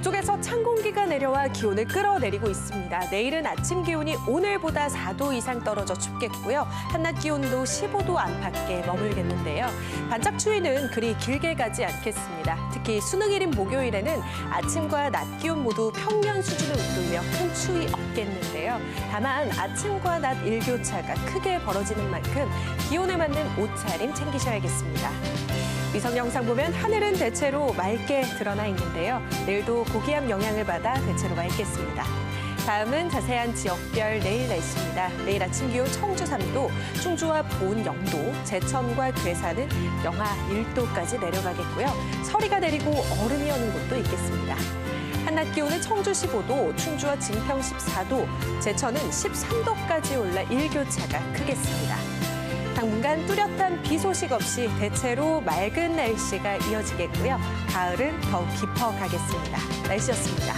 북쪽에서 찬 공기가 내려와 기온을 끌어내리고 있습니다. 내일은 아침 기온이 오늘보다 4도 이상 떨어져 춥겠고요. 한낮 기온도 15도 안팎에 머물겠는데요. 반짝 추위는 그리 길게 가지 않겠습니다. 특히 수능일인 목요일에는 아침과 낮 기온 모두 평년 수준을 웃돌며 큰 추위 없겠는데요. 다만 아침과 낮 일교차가 크게 벌어지는 만큼 기온에 맞는 옷차림 챙기셔야겠습니다. 위성 영상 보면 하늘은 대체로 맑게 드러나 있는데요. 내일도 고기압 영향을 받아 대체로 맑겠습니다. 다음은 자세한 지역별 내일 날씨입니다. 내일 아침 기온 청주 3도, 충주와 보은 0도, 제천과 괴산은 영하 1도까지 내려가겠고요. 서리가 내리고 얼음이 오는 곳도 있겠습니다. 한낮 기온은 청주 15도, 충주와 진평 14도, 제천은 13도까지 올라 일교차가 크겠습니다. 당분간 뚜렷한 비 소식 없이 대체로 맑은 날씨가 이어지겠고요. 가을은 더욱 깊어가겠습니다. 날씨였습니다.